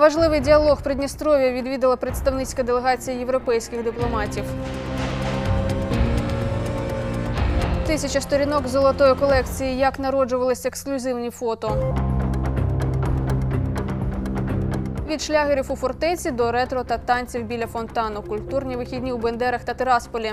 Важливий діалог Придністров'я відвідала представницька делегація європейських дипломатів. Тисяча сторінок золотої колекції. Як народжувались ексклюзивні фото. Від шлягерів у фортеці до ретро та танців біля фонтану. Культурні вихідні у Бендерах та Тирасполі.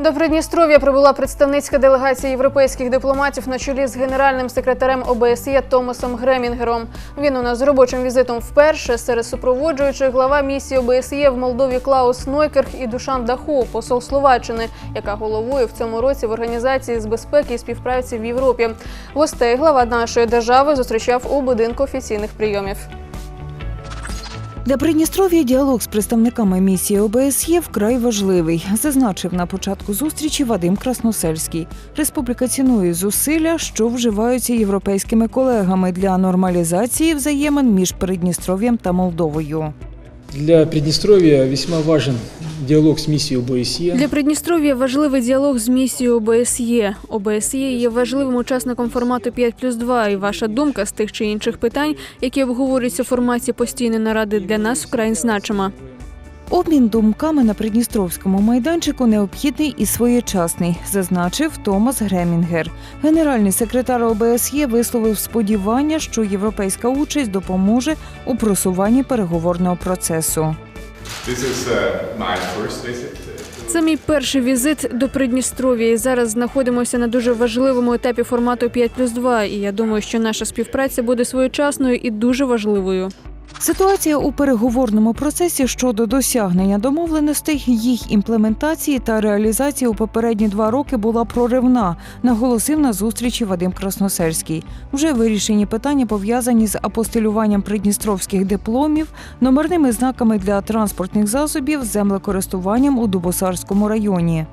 До Придністров'я прибула представницька делегація європейських дипломатів на чолі з генеральним секретарем ОБСЄ Томасом Гремінгером. Він у нас з робочим візитом вперше серед супроводжуючих глава місії ОБСЄ в Молдові Клаус Нойкерх і Душан Даху, посол Словаччини, яка головує в цьому році в організації з безпеки і співпраці в Європі. Гостей глава нашої держави зустрічав у будинку офіційних прийомів. Для Придністров'я діалог з представниками місії ОБСЄ вкрай важливий, зазначив на початку зустрічі Вадим Красносельський. Республіка цінує зусилля, що вживаються європейськими колегами для нормалізації взаємин між Придністров'ям та Молдовою. Для Придністров'я весьма важен діалог з місією ОБСЄ. Для Придністров'я важливий діалог з місією ОБСЄ. ОБСЄ є важливим учасником формату 5 плюс 2, і ваша думка з тих чи інших питань, які обговорюються в форматі постійної наради, для нас вкрай значима. Обмін думками на придністровському майданчику необхідний і своєчасний, зазначив Томас Гремінгер. Генеральний секретар ОБСЄ висловив сподівання, що європейська участь допоможе у просуванні переговорного процесу. Uh, Це мій перший візит до Придністров'я. І зараз знаходимося на дуже важливому етапі формату 5 плюс 2. І я думаю, що наша співпраця буде своєчасною і дуже важливою. Ситуація у переговорному процесі щодо досягнення домовленостей, їх імплементації та реалізації у попередні два роки була проривна, наголосив на зустрічі Вадим Красносельський. Вже вирішені питання пов'язані з апостилюванням придністровських дипломів, номерними знаками для транспортних засобів, землекористуванням у Дубосарському районі.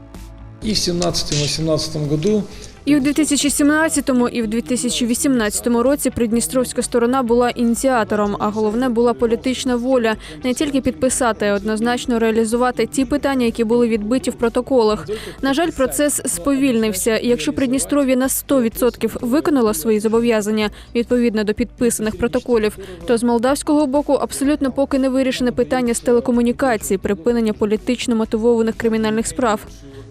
И в 17-18 году І у 2017 і в 2018 році Придністровська сторона була ініціатором, а головне була політична воля не тільки підписати, а й однозначно реалізувати ті питання, які були відбиті в протоколах. На жаль, процес сповільнився. Якщо Придністров'я на 100% виконало свої зобов'язання відповідно до підписаних протоколів, то з молдавського боку абсолютно поки не вирішене питання з телекомунікації, припинення політично мотивованих кримінальних справ.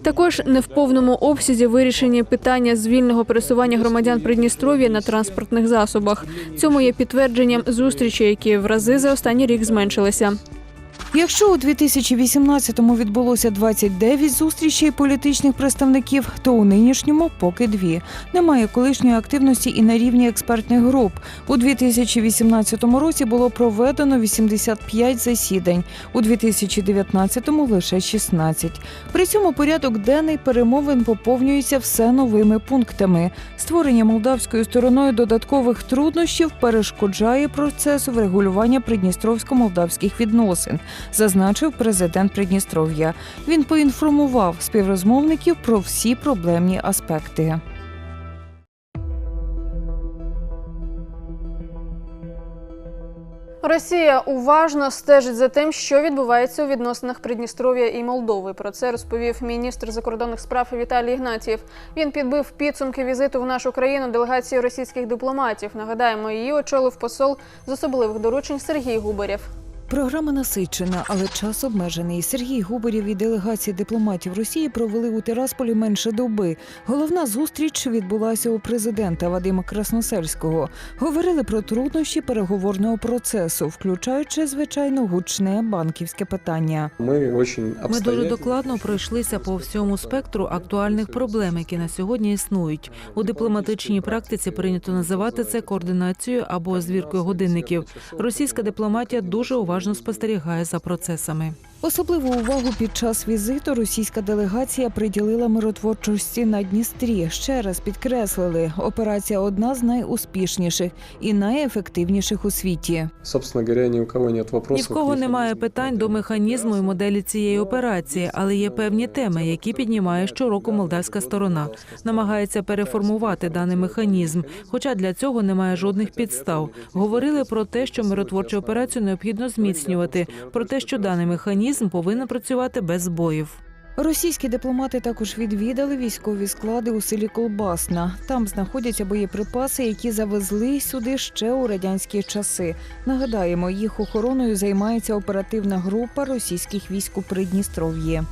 Також не в повному обсязі вирішені питання з вільного пересування громадян Придністров'я на транспортних засобах. Цьому є підтвердженням зустрічі, які в рази за останній рік зменшилися. Якщо у 2018-му відбулося 29 зустрічей політичних представників, то у нинішньому поки дві. Немає колишньої активності і на рівні експертних груп. У 2018 році було проведено 85 засідань, у 2019-му лише 16. При цьому порядок денний перемовин поповнюється все новими пунктами. Створення молдавською стороною додаткових труднощів перешкоджає процесу врегулювання придністровсько-молдавських відносин зазначив президент Придністров'я. Він поінформував співрозмовників про всі проблемні аспекти. Росія уважно стежить за тим, що відбувається у відносинах Придністров'я і Молдови. Про це розповів міністр закордонних справ Віталій Ігнатієв. Він підбив підсумки візиту в нашу країну делегації російських дипломатів. Нагадаємо, її очолив посол з особливих доручень Сергій Губарєв. Програма насичена, але час обмежений. Сергій Губарєв і делегації дипломатів Росії провели у Тирасполі менше доби. Головна зустріч відбулася у президента Вадима Красносельського. Говорили про труднощі переговорного процесу, включаючи звичайно гучне банківське питання. Ми очень Ми дуже докладно пройшлися по всьому спектру актуальних проблем, які на сьогодні існують. У дипломатичній практиці прийнято називати це координацією або звіркою годинників. Російська дипломатія дуже уважно спостерігає за процесами. Особливу увагу під час візиту російська делегація приділила миротворчості на Дністрі. Ще раз підкреслили, операція одна з найуспішніших і найефективніших у світі. Собственно говоря, ни у кого нет Ні в кого немає питань до механізму і моделі цієї операції, але є певні теми, які піднімає щороку молдавська сторона. Намагається переформувати даний механізм, хоча для цього немає жодних підстав. Говорили про те, що миротворчу операцію необхідно зміцнювати, про те, що даний механізм повинен працювати без збоїв. Російські дипломати також відвідали військові склади у селі Колбасна. Там знаходяться боєприпаси, які завезли сюди ще у радянські часи. Нагадаємо, їх охороною займається оперативна група російських військ у Придністров'ї.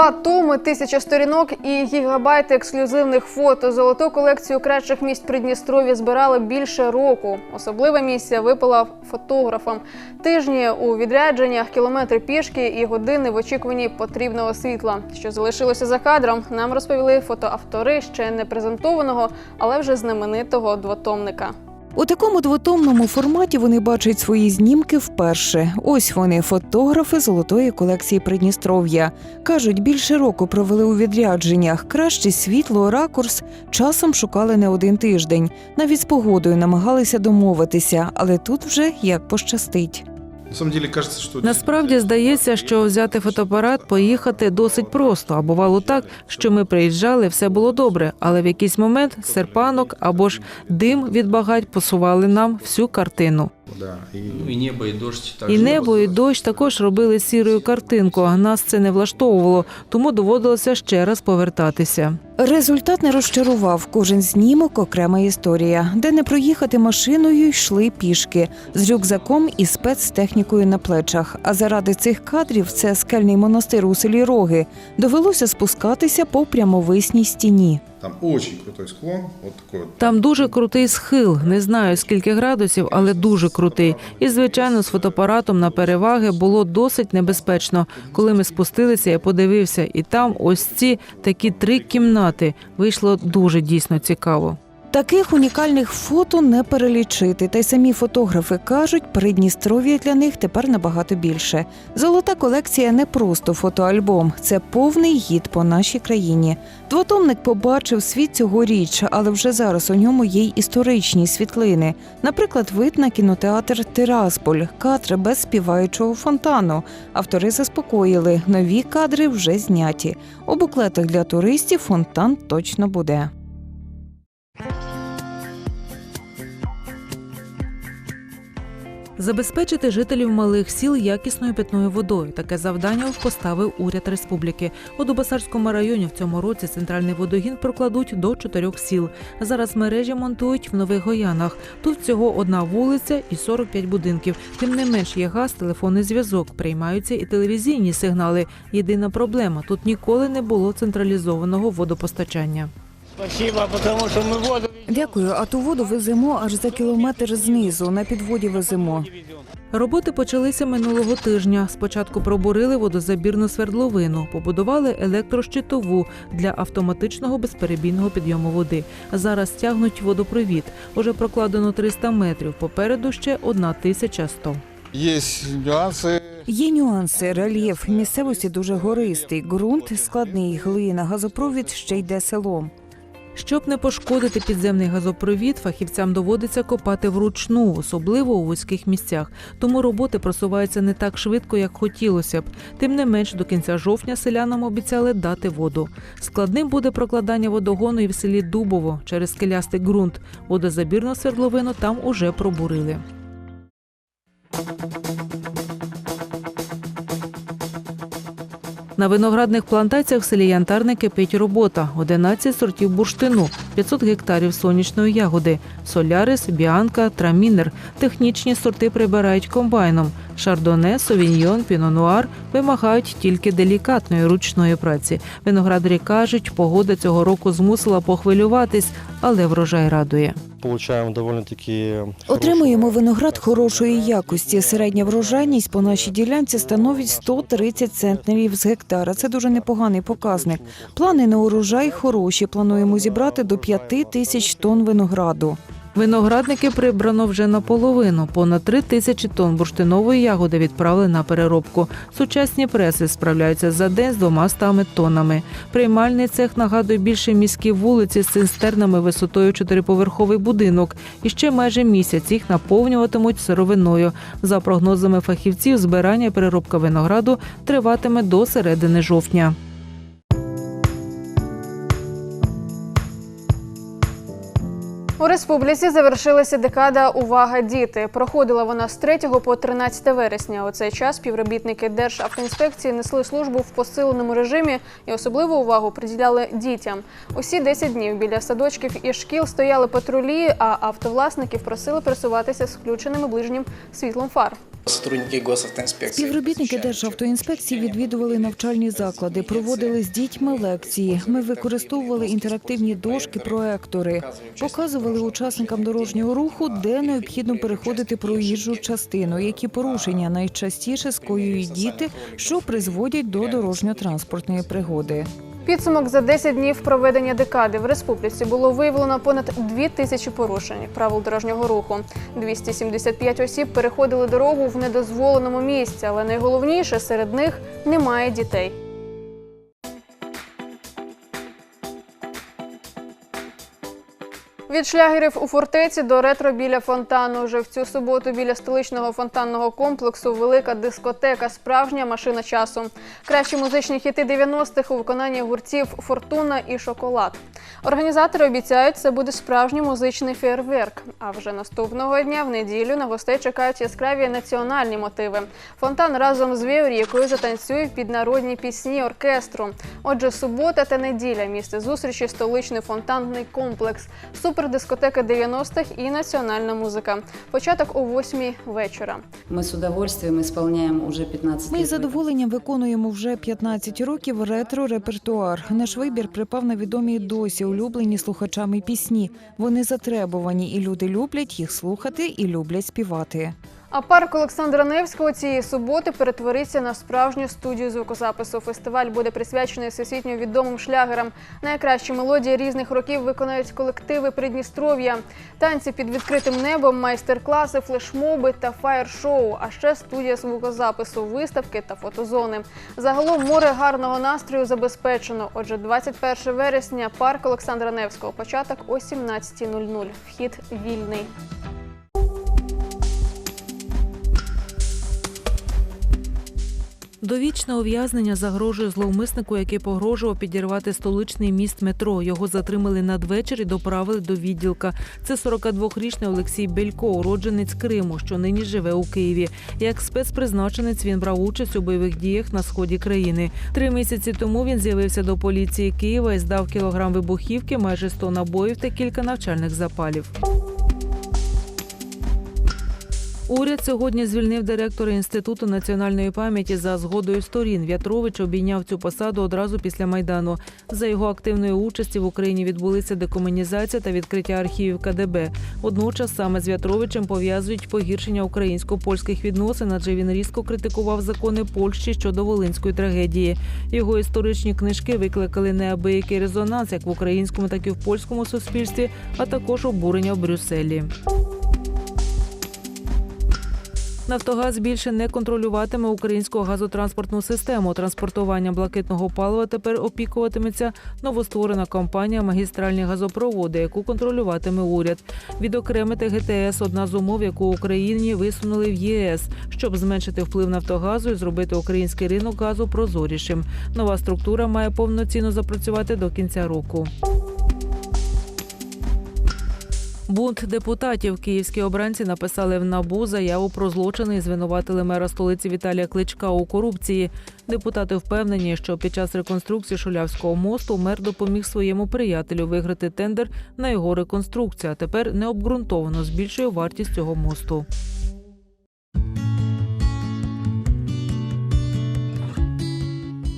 Два томи, тисяча сторінок і гігабайти ексклюзивних фото. Золоту колекцію кращих місць Придністров'я збирали більше року. Особлива місія випала фотографам. Тижні у відрядженнях, кілометри пішки і години в очікуванні потрібного світла. Що залишилося за кадром, нам розповіли фотоавтори ще не презентованого, але вже знаменитого двотомника. У такому двотомному форматі вони бачать свої знімки вперше. Ось вони, фотографи золотої колекції Придністров'я. Кажуть, більше року провели у відрядженнях. Краще світло, ракурс часом шукали не один тиждень. Навіть з погодою намагалися домовитися, але тут вже як пощастить. Насправді здається, що взяти фотоапарат, поїхати досить просто. А бувало так, що ми приїжджали, все було добре, але в якийсь момент серпанок або ж дим від багать посували нам всю картину. Да, и Ну, і небо, і дощ також. І небо, і дощ також робили сірою картинку. Нас це не влаштовувало, тому доводилося ще раз повертатися. Результат не розчарував. Кожен знімок окрема історія, де не проїхати машиною йшли пішки з рюкзаком і спецтехнікою на плечах. А заради цих кадрів це скельний монастир у селі Роги. Довелося спускатися по прямовисній стіні. Там очень крутой склон, вот такой. Там дуже крутий схил. Не знаю скільки градусів, але дуже крутий. І звичайно, з фотоапаратом на переваги було досить небезпечно. Коли ми спустилися, я подивився, і там ось ці такі три кімнати. Вийшло дуже дійсно цікаво. Таких унікальних фото не перелічити. Та й самі фотографи кажуть, Придністров'я для них тепер набагато більше. Золота колекція не просто фотоальбом, це повний гід по нашій країні. Двотомник побачив світ цьогоріч, але вже зараз у ньому є й історичні світлини. Наприклад, вид на кінотеатр Тирасполь, кадри без співаючого фонтану. Автори заспокоїли, нові кадри вже зняті. У буклетах для туристів фонтан точно буде. Забезпечити жителів малих сіл якісною питною водою. Таке завдання поставив уряд республіки. У Дубасарському районі в цьому році центральний водогін прокладуть до чотирьох сіл. Зараз мережі монтують в нових гоянах. Тут всього одна вулиця і 45 будинків. Тим не менш є газ, телефонний зв'язок, приймаються і телевізійні сигнали. Єдина проблема тут ніколи не було централізованого водопостачання. Спасибо, потому что мы воду Дякую, а ту воду веземо аж за кілометр знизу. На підводі веземо. Роботи почалися минулого тижня. Спочатку пробурили водозабірну свердловину, побудували електрощитову для автоматичного безперебійного підйому води. Зараз тягнуть водопровід. Уже прокладено 300 метрів. Попереду ще 1100. Есть нюансы. Є нюанси. Рельєф місцевості дуже гористий. ґрунт складний, глина, газопровід ще йде селом. Щоб не пошкодити підземний газопровід, фахівцям доводиться копати вручну, особливо у вузьких місцях. Тому роботи просуваються не так швидко, як хотілося б. Тим не менш, до кінця жовтня селянам обіцяли дати воду. Складним буде прокладання водогону і в селі Дубово через скелястий ґрунт. Водозабірну свердловину там уже пробурили. На виноградних плантаціях в селі Янтарне кипить робота. 11 сортів бурштину, 500 гектарів сонячної ягоди, солярис, біанка, трамінер. Технічні сорти прибирають комбайном. Шардоне, совіньйон, пінонуар вимагають тільки делікатної ручної праці. Виноградарі кажуть, погода цього року змусила похвилюватись, але врожай радує. Получаем довольно-таки Отримуємо виноград хорошої якості. Середня врожайність по нашій ділянці становить 130 центнерів з гектара. Це дуже непоганий показник. Плани на урожай хороші. Плануємо зібрати до 5 тисяч тонн винограду. Виноградники прибрано вже наполовину. Понад три тисячі тонн бурштинової ягоди відправили на переробку. Сучасні преси справляються за день з двома стами тоннами. Приймальний цех нагадує більше міські вулиці з цистернами висотою чотириповерховий будинок. І ще майже місяць їх наповнюватимуть сировиною. За прогнозами фахівців, збирання і переробка винограду триватиме до середини жовтня. У республіці завершилася декада Увага діти. Проходила вона з 3 по 13 вересня. У цей час співробітники Державтоінспекції несли службу в посиленому режимі і особливу увагу приділяли дітям. Усі 10 днів біля садочків і шкіл стояли патрулі, а автовласників просили пересуватися з включеними ближнім світлом фар. Співробітники Державтоінспекції відвідували навчальні заклади, проводили з дітьми лекції. Ми використовували інтерактивні дошки, проектори, показували учасникам дорожнього руху, де необхідно переходити проїжджу частину, які порушення найчастіше скоюють діти, що призводять до дорожньо-транспортної пригоди. Підсумок за 10 днів проведення декади в республіці було виявлено понад 2 тисячі порушень правил дорожнього руху. 275 осіб переходили дорогу в недозволеному місці, але найголовніше серед них немає дітей. Від шлягерів у фортеці до ретро біля фонтану. Вже в цю суботу біля столичного фонтанного комплексу велика дискотека, справжня машина часу. Кращі музичні хіти 90-х у виконанні гуртів Фортуна і Шоколад. Організатори обіцяють, це буде справжній музичний фейерверк. А вже наступного дня, в неділю, на гостей чекають яскраві національні мотиви. Фонтан разом з Віорієкою затанцює під народні пісні оркестру. Отже, субота та неділя місце зустрічі столичний фонтанний комплекс, супердискотека 90-х і національна музика. Початок о 8 вечора. Ми з удовольствием исполняем уже 15 Ми з задоволенням виконуємо вже 15 років ретро-репертуар. Наш вибір припав на відомі досі улюблені слухачами пісні. Вони затребувані, і люди люблять їх слухати і люблять співати. А парк Олександра Невського цієї суботи перетвориться на справжню студію звукозапису. Фестиваль буде присвячений всесвітньо відомим шлягерам. Найкращі мелодії різних років виконають колективи Придністров'я. Танці під відкритим небом, майстер-класи, флешмоби та фаєр-шоу. А ще студія звукозапису, виставки та фотозони. Загалом море гарного настрою забезпечено. Отже, 21 вересня, парк Олександра Невського. Початок о 17.00. Вхід вільний. Довічне ув'язнення загрожує зловмиснику, який погрожував підірвати столичний міст метро. Його затримали надвечір і доправили до відділка. Це 42-річний Олексій Белько, уродженець Криму, що нині живе у Києві. Як спецпризначенець він брав участь у бойових діях на сході країни. Три місяці тому він з'явився до поліції Києва і здав кілограм вибухівки, майже 100 набоїв та кілька навчальних запалів. Уряд сьогодні звільнив директора інституту національної пам'яті за згодою сторін. В'ятрович обійняв цю посаду одразу після майдану. За його активної участі в Україні відбулися декомунізація та відкриття архівів КДБ. Водночас саме з В'ятровичем пов'язують погіршення українсько-польських відносин, адже він різко критикував закони Польщі щодо волинської трагедії. Його історичні книжки викликали неабиякий резонанс як в українському, так і в польському суспільстві, а також обурення в Брюсселі. Нафтогаз більше не контролюватиме українську газотранспортну систему. Транспортування блакитного палива тепер опікуватиметься новостворена компанія магістральні газопроводи, яку контролюватиме уряд. Відокремити ГТС одна з умов, яку Україні висунули в ЄС, щоб зменшити вплив Нафтогазу і зробити український ринок газу прозорішим. Нова структура має повноцінно запрацювати до кінця року. Бунт депутатів київські обранці написали в набу заяву про злочини і звинуватили мера столиці Віталія Кличка у корупції. Депутати впевнені, що під час реконструкції Шулявського мосту мер допоміг своєму приятелю виграти тендер на його реконструкцію. А тепер необґрунтовано збільшує вартість цього мосту.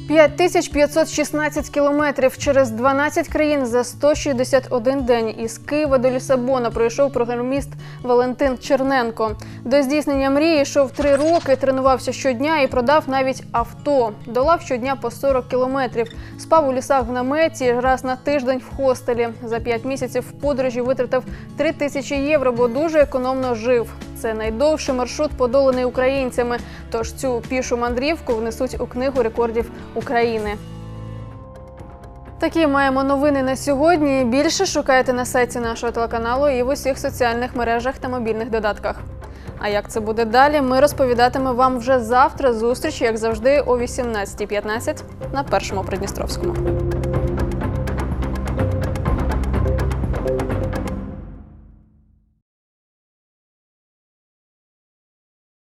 5516 кілометрів через 12 країн за 161 день із Києва до Лісабона пройшов програміст Валентин Черненко. До здійснення мрії йшов три роки, тренувався щодня і продав навіть авто. Долав щодня по 40 кілометрів. Спав у лісах в наметі раз на тиждень в хостелі. За 5 місяців в подорожі витратив 3 тисячі євро, бо дуже економно жив. Це найдовший маршрут, подоланий українцями. Тож цю пішу мандрівку внесуть у книгу рекордів України. Такі маємо новини на сьогодні. Більше шукайте на сайті нашого телеканалу і в усіх соціальних мережах та мобільних додатках. А як це буде далі, ми розповідатимемо вам вже завтра. Зустріч, як завжди, о 18.15 на першому Придністровському.